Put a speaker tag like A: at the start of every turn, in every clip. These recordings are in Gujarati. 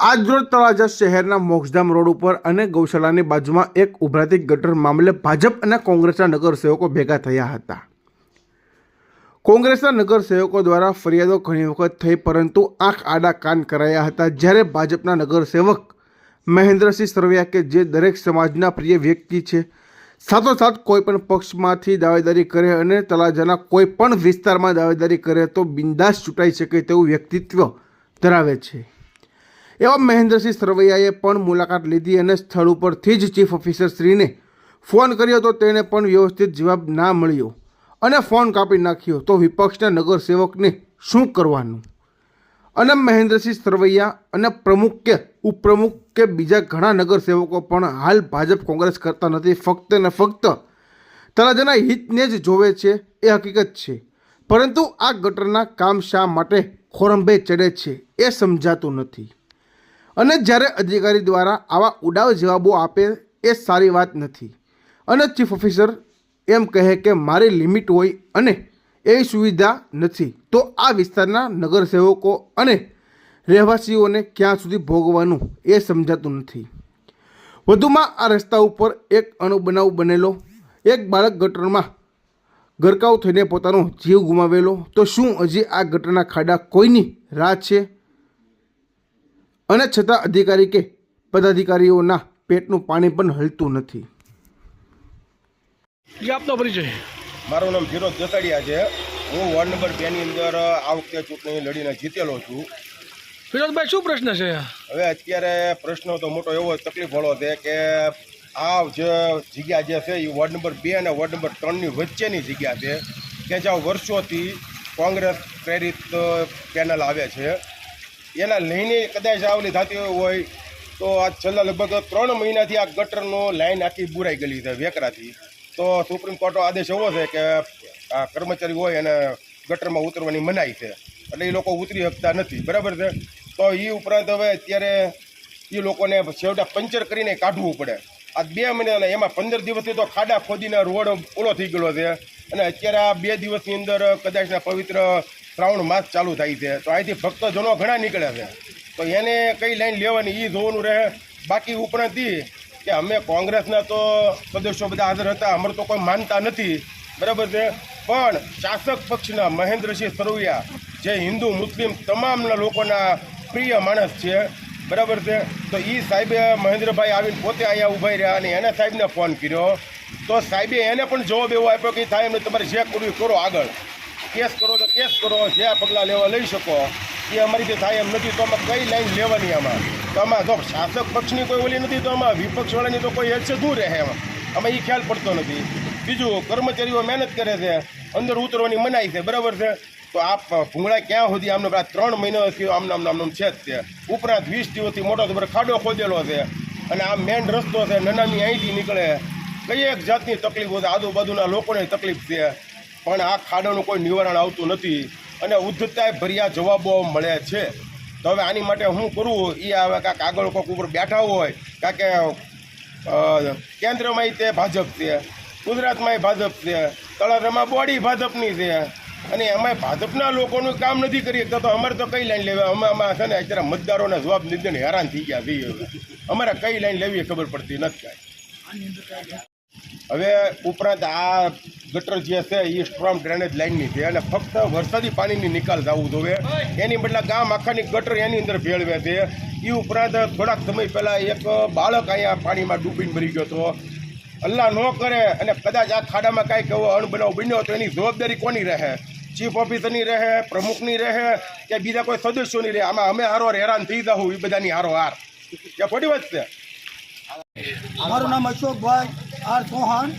A: આજરોજ તળાજા શહેરના મોક્ષધામ રોડ ઉપર અને ગૌશાળાની બાજુમાં એક ઉભરાતી ગટર મામલે ભાજપ અને કોંગ્રેસના નગરસેવકો ભેગા થયા હતા. કોંગ્રેસના નગરસેવકો દ્વારા ફરિયાદો ઘણી વખત થઈ, પરંતુ આંખ આડા કાન કરાયા હતા. જ્યારે ભાજપના નગરસેવક મહેન્દ્રસિંહ સરવૈયા કે જે દરેક સમાજના પ્રિય વ્યક્તિ છે, સાથોસાથ કોઈપણ પક્ષમાંથી દાવેદારી કરે અને તળાજાના કોઈ પણ વિસ્તારમાં દાવેદારી કરે તો બિંદાસ ચૂંટાઈ શકે તેવું વ્યક્તિત્વ ધરાવે છે. એવા મહેન્દ્રસિંહ સરવૈયાએ પણ મુલાકાત લીધી અને સ્થળ ઉપરથી જ ચીફ ઓફિસર શ્રીને ફોન કર્યો તો તેણે પણ વ્યવસ્થિત જવાબ ના મળ્યો અને ફોન કાપી નાખ્યો તો વિપક્ષના નગરસેવકને શું કરવાનું? અને મહેન્દ્રસિંહ સરવૈયા અને પ્રમુખ કે ઉપપ્રમુખ કે બીજા ઘણા નગરસેવકો પણ હાલ ભાજપ કોંગ્રેસ કરતા નથી, ફક્ત ને ફક્ત તળાજાના હિતને જ જોવે છે, એ હકીકત છે. પરંતુ આ ગટરના કામ શા માટે ખોરંભે ચડે છે, એ સમજાતું નથી. અને જ્યારે અધિકારી દ્વારા આવા ઉડાવ જવાબો આપે એ સારી વાત નથી. અને ચીફ ઓફિસર એમ કહે કે મારી લિમિટ હોય અને એવી સુવિધા નથી, તો આ વિસ્તારના નગરસેવકો અને રહેવાસીઓને ક્યાં સુધી ભોગવવાનું એ સમજાતું નથી. વધુમાં આ રસ્તા ઉપર એક અણુબનાવ બનેલો, એક બાળક ગટરમાં ગરકાવ થઈને પોતાનો જીવ ગુમાવેલો, તો શું હજી આ ગટરના ખાડા કોઈની રાહ છે? અને છતાં અધિકારી કે પદાધિકારીઓના પેટનું પાણી પણ હલતું નથી.
B: આપનો પરિચય.
C: મારું નામ ફિરોજ જસાડિયા છે. હું વોર્ડ નંબર બે ની અંદર આ વખતે ચૂંટણી લડીને જીતેલો છું.
B: ફિરોજભાઈ શું પ્રશ્ન છે?
C: હવે અત્યારે પ્રશ્ન તો મોટો એવો તકલીફ વાળો છે કે આ જે જગ્યા જે છે એ વોર્ડ નંબર બે અને વોર્ડ નંબર ત્રણની વચ્ચેની જગ્યા છે કે જ્યાં વર્ષોથી કોંગ્રેસ પ્રેરિત પેનલ આવે છે. એના લઈને કદાચ આવલી થતી હોય તો આ છેલ્લા લગભગ ત્રણ મહિનાથી આ ગટરનો લાઈન આખી બુરાઈ ગયેલી છે, વેકરાથી. તો સુપ્રીમ કોર્ટનો આદેશ એવો છે કે આ કર્મચારી હોય અને ગટરમાં ઉતરવાની મનાઈ છે. એટલે એ લોકો ઉતરી શકતા નથી, બરાબર છે? તો એ ઉપરાંત હવે અત્યારે એ લોકોને છેવટા પંચર કરીને કાઢવું પડે. આ બે મહિના એમાં પંદર દિવસથી તો ખાડા ખોદીને રોડ ઓલો થઈ ગયેલો છે. અને અત્યારે આ બે દિવસની અંદર કદાચના પવિત્ર શ્રાવણ માસ ચાલુ થાય છે. તો અહીંથી ભક્તજનો ઘણા નીકળે છે. તો એને કઈ લાઈન લેવાની એ જોવાનું રહે. બાકી ઉપરાંત કે અમે કોંગ્રેસના તો સદસ્યો બધા હાજર હતા. અમારે તો કોઈ માનતા નથી. બરાબર છે? પણ શાસક પક્ષના મહેન્દ્રસિંહ સરવૈયા જે હિન્દુ, મુસ્લિમ તમામના લોકોના પ્રિય માણસ છે. બરાબર છે? તો એ સાહેબે મહેન્દ્રભાઈ આવીને પોતે અહીંયા ઊભા રહ્યા અને એને સાહેબને ફોન કર્યો. તો સાહેબે એને પણ જવાબ એવો આપ્યો કે એમને તમારે જે કરવું કરો આગળ. કેસ કરો તો કરો જે પગલાં લેવા લઈ શકો. એ અમારીથી થાય એમ નથી, તો આમાં કઈ લાઈન લેવાની આમાં? તો આમાં જો શાસક પક્ષની કોઈ ઓલી નથી, તો આમાં વિપક્ષવાળાની તો કોઈ હેડ છે, શું રહે એમાં? આમાં એ ખ્યાલ પડતો નથી. બીજું, કર્મચારીઓ મહેનત કરે છે, અંદર ઉતરવાની મનાઈ છે, બરાબર છે? તો આ ભૂંગળા ક્યાં સુધી આમને આ ત્રણ મહિનાથી આમ નામ નામ છે જ તે. ઉપરાંત વીસ દિવસથી મોટો તો ખાડો ખોદેલો છે. અને આ મેન રસ્તો છે નનામી અહીંથી નીકળે. કઈ એક જાતની તકલીફ હોય આજુબાજુના લોકોને તકલીફ છે. પણ આ ખાડાનું કોઈ નિવારણ આવતું નથી અને ઉદ્ધતાએ ભર્યા જવાબો મળે છે. તો હવે આની માટે હું કરું? એ હવે કાંક આગળ કોઈક ઉપર બેઠા હોય કાં કે અ, કેન્દ્રમાંય તે ભાજપ છે ગુજરાતમાંય ભાજપ છે તળાજામાં બોડી ભાજપની છે. અને એમાંય ભાજપના લોકોનું કામ નથી કરી શકતા તો અમારે તો કઈ લાઈન લેવા? અમે આમાં છે ને અત્યારે મતદારોને જવાબ દીધે હેરાન થઈ ગયા છીએ અમારે કઈ લાઈન લેવી ખબર પડતી નથી હવે ઉપરાંત આ ગટર જે છે એ સ્ટ્રોમ ડ્રેનેજ લાઇનની છે અને ફક્ત વરસાદી પાણીની નિકાલ થવું જોઈએ એની બદલે ગામ આખાની ગટર એની અંદર ભેળવે છે. એ ઉપરાંત થોડાક સમય પહેલાં એક બાળક અહીંયા પાણીમાં ડૂબીને મરી ગયો હતો. અલ્લાહ ન કરે અને કદાચ આ ખાડામાં કાંઈક એવો અણબનાવ બન્યો તો એની જવાબદારી કોની રહે? ચીફ ઓફિસરની રહે, પ્રમુખની રહે કે બીજા કોઈ સદસ્યોની રહે? આમાં અમે હારો હેરાન થઈ જાઉં એ બધાની હારો હાર. કે ખોટી વાત છે?
D: મારું નામ અશોકભાઈ આર ચૌહાણ.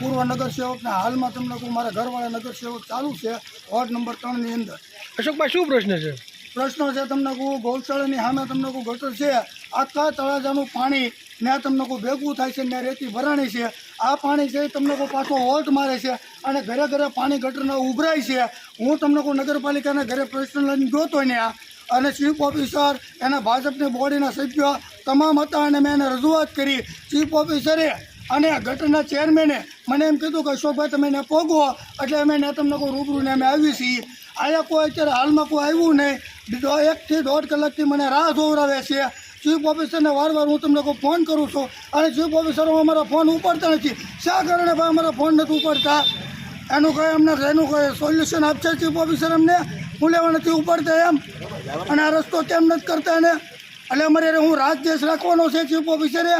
D: પૂર્વ નગરસેવકના હાલમાં તમને કહું મારા ઘરવાળા નગરસેવક ચાલુ છે વોર્ડ નંબર ત્રણની અંદર.
B: અશોકભાઈ શું પ્રશ્ન છે?
D: પ્રશ્ન છે તમને કહું ગૌશાળાની સામે તમને કહું ગટર છે. આખા તળાજાનું પાણી ત્યાં તમને કહું ભેગું થાય છે ત્યાં રેતી ભરાણી છે. આ પાણી છે તમને કહું પાછો વોલ્ટ મારે છે અને ઘરે ઘરે પાણી ગટરના ઉભરાય છે. હું તમને કહું નગરપાલિકાના ઘરે પ્રશ્ન લઈને જોતો ત્યાં અને ચીફ ઓફિસર એના ભાજપની બોડીના સભ્યો તમામ હતા અને મેં એને રજૂઆત કરી. ચીફ ઓફિસરે અને ગટરના ચેરમેને મને એમ કીધું કે અશોકભાઈ તમે એને પોગો, એટલે અમે ને તમને કોઈ રૂબરૂ ને અમે આવી છીએ. અહીંયા કોઈ અત્યારે હાલમાં કોઈ આવ્યું નહીં. એકથી દોઢ કલાકથી મને રાહ જોવરાવે છે. ચીફ ઓફિસરને વાર વાર હું તમને કોઈ ફોન કરું છું. અને ચીફ ઓફિસરો અમારા ફોન ઉપાડતા નથી. શા કારણે ભાઈ અમારા ફોન નથી ઉપાડતા? એનું કંઈ અમને, એનું કંઈ સોલ્યુશન આપશે ચીફ ઓફિસર અમને? હું લેવા નથી ઉપાડતા એમ. અને આ રસ્તો કેમ નથી કરતા એને? એટલે અમારે હું રાજ દેશ રાખવાનો છે ચીફ ઓફિસરે